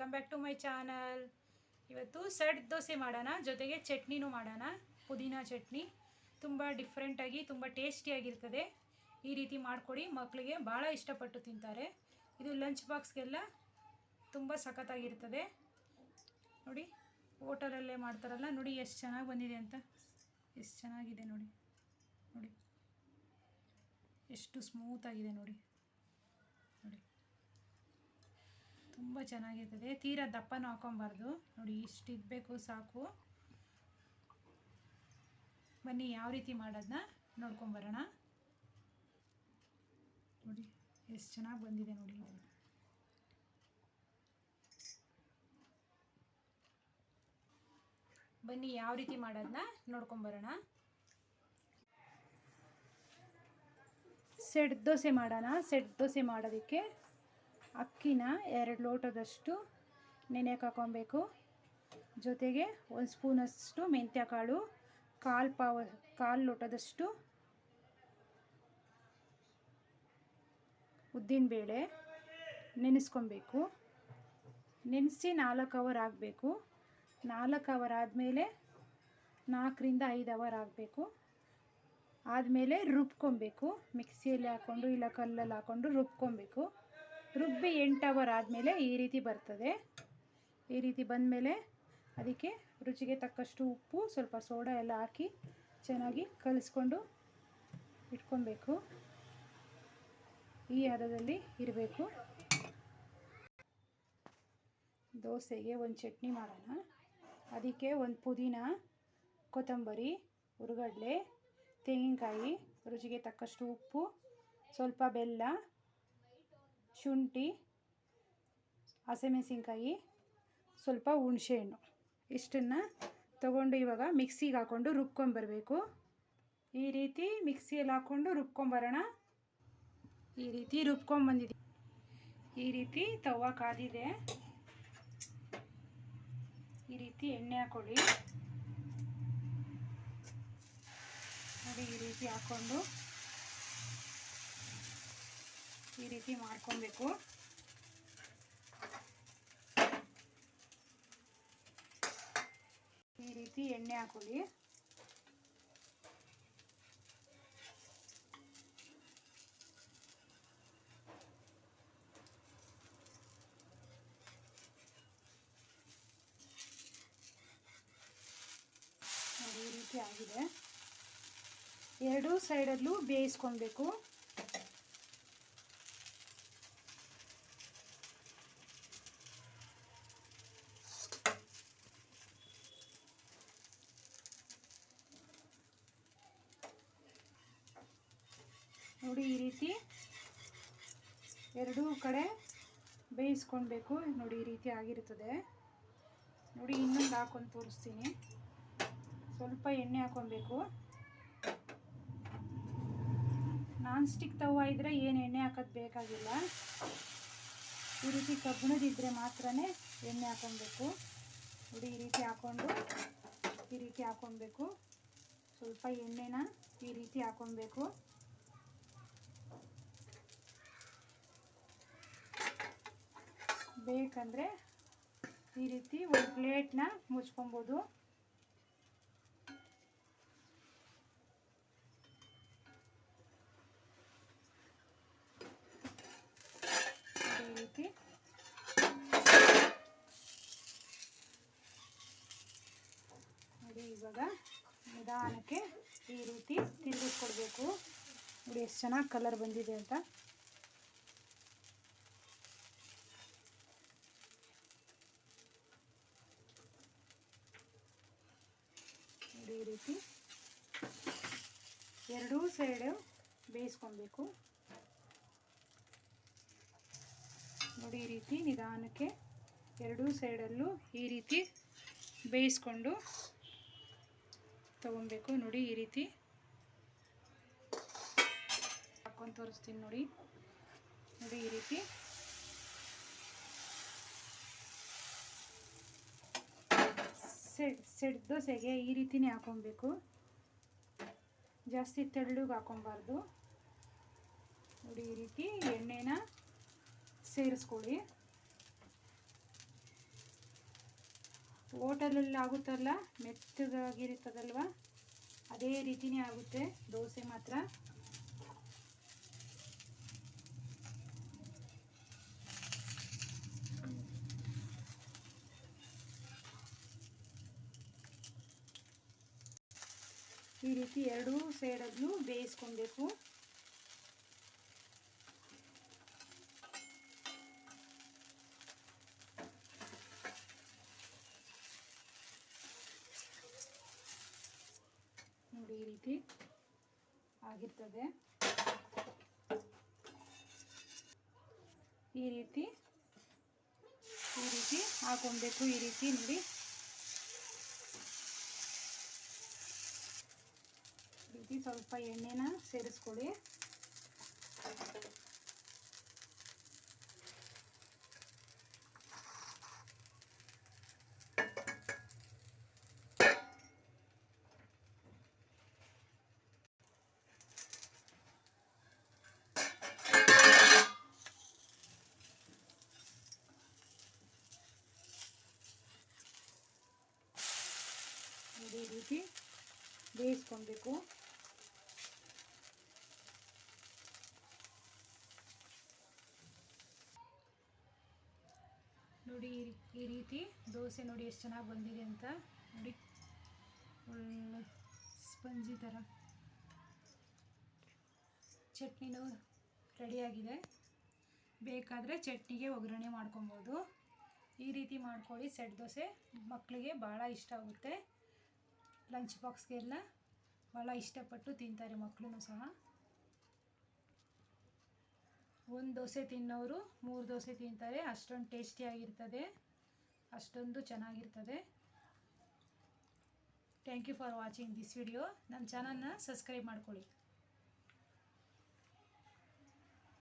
Welcome back to my channel ಇವತ್ತು set dosa ಮಾಡೋಣ, ಜೊತೆಗೆ ಚಟ್ನಿನೂ ಮಾಡೋಣ. ಪುದೀನ ಚಟ್ನಿ ತುಂಬ ಡಿಫ್ರೆಂಟಾಗಿ ತುಂಬ ಟೇಸ್ಟಿಯಾಗಿರ್ತದೆ ಈ ರೀತಿ ಮಾಡಿಕೊಡಿ ಮಕ್ಕಳಿಗೆ ಭಾಳ ಇಷ್ಟಪಟ್ಟು ತಿಂತಾರೆ. ಇದು ಲಂಚ್ ಬಾಕ್ಸ್ಗೆಲ್ಲ ತುಂಬ ಸಖತ್ತಾಗಿರ್ತದೆ. ನೋಡಿ ಹೋಟೆಲಲ್ಲೇ ಮಾಡ್ತಾರಲ್ಲ, ನೋಡಿ ಎಷ್ಟು ಚೆನ್ನಾಗಿ ಬಂದಿದೆ ಅಂತ. ಎಷ್ಟು ಚೆನ್ನಾಗಿದೆ ನೋಡಿ. ನೋಡಿ. ಎಷ್ಟು ಸ್ಮೂತಾಗಿದೆ ನೋಡಿ. ನೋಡಿ. ತುಂಬ ಚೆನ್ನಾಗಿರ್ತದೆ. ತೀರಾ ದಪ್ಪನೂ ಹಾಕೊಬಾರ್ದು. ನೋಡಿ, ಇಷ್ಟು ಇರಬೇಕು ಸಾಕು. ಬನ್ನಿ, ಯಾವ ರೀತಿ ಮಾಡೋದನ್ನ ನೋಡ್ಕೊಂಬರೋಣ. ನೋಡಿ, ಎಷ್ಟು ಚೆನ್ನಾಗಿ ಬಂದಿದೆ ನೋಡಿ ಬನ್ನಿ, ಯಾವ ರೀತಿ ಮಾಡೋದನ್ನ ನೋಡ್ಕೊಂಬರೋಣ. ಸೆಟ್ ದೋಸೆ ಮಾಡೋಣ. ಸೆಟ್ ದೋಸೆ ಮಾಡೋದಕ್ಕೆ ಅಕ್ಕಿನ ಎರಡು ಲೋಟದಷ್ಟು ನೆನೆಯಕ್ಕೆ ಹಾಕೊಬೇಕು ಜೊತೆಗೆ ಒಂದು ಸ್ಪೂನಷ್ಟು ಮೆಂತ್ಯ ಕಾಳು, ಕಾಲು ಪಾವ, ಕಾಲು ಲೋಟದಷ್ಟು ಉದ್ದಿನಬೇಳೆ ನೆನೆಸ್ಕೊಬೇಕು. ನೆನೆಸಿ ನಾಲ್ಕು ಅವರ್ ಆಗಬೇಕು. ನಾಲ್ಕು ಅವರ್ ಆದಮೇಲೆ ನಾಲ್ಕರಿಂದ ಐದು ಅವರ್ ಆಗಬೇಕು. ಆದಮೇಲೆ ರುಬ್ಕೊಬೇಕು. ಮಿಕ್ಸಿಯಲ್ಲಿ ಹಾಕ್ಕೊಂಡು ಇಲ್ಲ ಕಲ್ಲಲ್ಲಿ ಹಾಕ್ಕೊಂಡು ರುಬ್ಕೊಬೇಕು. ರುಬ್ಬಿ ಎಂಟು ಅವರ್ ಆದಮೇಲೆ ಈ ರೀತಿ ಬರ್ತದೆ. ಈ ರೀತಿ ಬಂದಮೇಲೆ ಅದಕ್ಕೆ ರುಚಿಗೆ ತಕ್ಕಷ್ಟು ಉಪ್ಪು, ಸ್ವಲ್ಪ ಸೋಡಾ ಎಲ್ಲ ಹಾಕಿ ಚೆನ್ನಾಗಿ ಕಲಿಸ್ಕೊಂಡು ಇಟ್ಕೊಬೇಕು. ಈ ಹದದಲ್ಲಿ ಇರಬೇಕು. ದೋಸೆಗೆ ಒಂದು ಚಟ್ನಿ ಮಾಡೋಣ. ಅದಕ್ಕೆ ಒಂದು ಪುದೀನ, ಕೊತ್ತಂಬರಿ ಹುರುಗಡ್ಲೆ ತೆಂಗಿನಕಾಯಿ, ರುಚಿಗೆ ತಕ್ಕಷ್ಟು ಉಪ್ಪು, ಸ್ವಲ್ಪ ಬೆಲ್ಲ ಶುಂಠಿ, ಹಸಿಮೆಣಸಿನ್ಕಾಯಿ, ಸ್ವಲ್ಪ ಹುಣಸೆಹಣ್ಣು. ಇಷ್ಟನ್ನು ತಗೊಂಡು ಇವಾಗ ಮಿಕ್ಸಿಗೆ ಹಾಕ್ಕೊಂಡು ರುಬ್ಕೊಂಬರಬೇಕು. ಈ ರೀತಿ ಮಿಕ್ಸಿಯಲ್ಲಿ ಹಾಕ್ಕೊಂಡು ರುಬ್ಕೊಂಬರೋಣ. ಈ ರೀತಿ ರುಬ್ಕೊಂಬಂದಿದೆ ಈ ರೀತಿ ತವ ಕಾದಿದೆ. ಈ ರೀತಿ ಎಣ್ಣೆ ಹಾಕೊಳ್ಳಿ. ನೋಡಿ, ಈ ರೀತಿ ಹಾಕ್ಕೊಂಡು ಈ ರೀತಿ ಮಾಡ್ಕೊಬೇಕು. ಈ ರೀತಿ ಎಣ್ಣೆ ಹಾಕೊಳ್ಳಿ. ಈ ರೀತಿ ಆಗಿದೆ. ಎರಡೂ ಸೈಡಲ್ಲೂ ಬೇಯಿಸ್ಕೊಬೇಕು ನೋಡಿ ಈ ರೀತಿ ಎರಡೂ ಕಡೆ ಬೇಯಿಸ್ಕೊಳ್ಬೇಕು. ನೋಡಿ ಈ ರೀತಿ ಆಗಿರ್ತದೆ ನೋಡಿ ಇನ್ನೊಂದು ಹಾಕೊಂಡು ತೋರಿಸ್ತೀನಿ. ಸ್ವಲ್ಪ ಎಣ್ಣೆ ಹಾಕೊಬೇಕು ನಾನ್ ಸ್ಟಿಕ್ ತವ ಇದ್ದರೆ ಏನು ಎಣ್ಣೆ ಹಾಕೋದು ಬೇಕಾಗಿಲ್ಲ. ಈ ರೀತಿ ಕಬ್ಬಿಣದಿದ್ದರೆ ಮಾತ್ರ ಎಣ್ಣೆ ಹಾಕೊಬೇಕು ನೋಡಿ ಈ ರೀತಿ ಹಾಕ್ಕೊಂಡು ಈ ರೀತಿ ಹಾಕೊಬೇಕು ಸ್ವಲ್ಪ ಎಣ್ಣೆನ ಈ ರೀತಿ ಹಾಕೊಬೇಕು ಬೇಕಂದರೆ ಈ ರೀತಿ ಒಂದು ಪ್ಲೇಟ್ನ ಮುಚ್ಕೊಬೋದು. ಈ ರೀತಿ. ನೋಡಿ, ಇವಾಗ ನಿಧಾನಕ್ಕೆ ಈ ರೀತಿ ತಿರುಗಿಸ್ಕೊಡ್ಬೇಕು. ನೋಡಿ, ಎಷ್ಟು ಚೆನ್ನಾಗಿ ಕಲರ್ ಬಂದಿದೆ ಅಂತ. ರೀತಿ ಎರಡೂ ಸೈಡು ಬೇಯಿಸ್ಕೊಬೇಕು. ನೋಡಿ ಈ ರೀತಿ ನಿಧಾನಕ್ಕೆ ಎರಡೂ ಸೈಡಲ್ಲೂ ಈ ರೀತಿ ಬೇಯಿಸ್ಕೊಂಡು ತಗೊಬೇಕು. ನೋಡಿ ಈ ರೀತಿ. ಹಾಕೊಂಡು ತೋರಿಸ್ತೀನಿ ನೋಡಿ. ನೋಡಿ ಈ ರೀತಿ. ಸೆಡ್, ದೋಸೆಗೆ ಈ ರೀತಿನೇ ಹಾಕೊಬೇಕು. ಜಾಸ್ತಿ ತೆಳ್ಳಗೆ ಹಾಕೊಬಾರ್ದು. ನೋಡಿ, ಈ ರೀತಿ ಎಣ್ಣೆನ ಸೇರಿಸ್ಕೊಳ್ಳಿ. ಓಟಲಲ್ಲಿ ಆಗುತ್ತಲ್ಲ, ಮೆತ್ತಗಾಗಿರುತ್ತದಲ್ವ? ಅದೇ ರೀತಿನೇ ಆಗುತ್ತೆ, ದೋಸೆ ಮಾತ್ರ. ಈ ರೀತಿ ಎರಡೂ ಸೈಡಲ್ಲೂ ಬೇಯಿಸ್ಕೊಬೇಕು. ನೋಡಿ ಈ ರೀತಿ ಆಗಿರ್ತದೆ. ಈ ರೀತಿ ಈ ರೀತಿ ಹಾಕೊಬೇಕು. ಈ ರೀತಿ ನೋಡಿ ರೀತಿ ಸ್ವಲ್ಪ ಎಣ್ಣೆನ ಸೇರಿಸ್ಕೊಳ್ಳಿ. ಈ ರೀತಿ ಬೇಯಿಸ್ಕೊಬೇಕು ನೋಡಿ ಈ ರೀತಿ ದೋಸೆ ನೋಡಿ ಎಷ್ಟು ಚೆನ್ನಾಗಿ ಬಂದಿದೆ ಅಂತ. ನೋಡಿ, ಒಳ್ಳೆ ಸ್ಪಂಜಿ ಥರ ಚಟ್ನಿನೂ ರೆಡಿಯಾಗಿದೆ ಬೇಕಾದರೆ ಚಟ್ನಿಗೆ ಒಗ್ಗರಣೆ ಮಾಡ್ಕೊಬೋದು. ಈ ರೀತಿ ಮಾಡ್ಕೊಳ್ಳಿ, ಸೆಟ್ ದೋಸೆ ಮಕ್ಕಳಿಗೆ ಭಾಳ ಇಷ್ಟ ಆಗುತ್ತೆ. ಲಂಚ್ ಬಾಕ್ಸ್ಗೆಲ್ಲ ಭಾಳ ಇಷ್ಟಪಟ್ಟು ತಿಂತಾರೆ ಮಕ್ಕಳು ಸಹ. ಒಂದು ದೋಸೆ ತಿನ್ನೋರು ಮೂರು ದೋಸೆ ತಿಂತಾರೆ. ಅಷ್ಟೊಂದು ಟೇಸ್ಟಿಯಾಗಿರ್ತದೆ ಅಷ್ಟೊಂದು ಚೆನ್ನಾಗಿರ್ತದೆ. Thank you for watching this video ನನ್ನ ಚಾನಲ್ನ ಸಬ್ಸ್ಕ್ರೈಬ್ ಮಾಡ್ಕೊಳ್ಳಿ.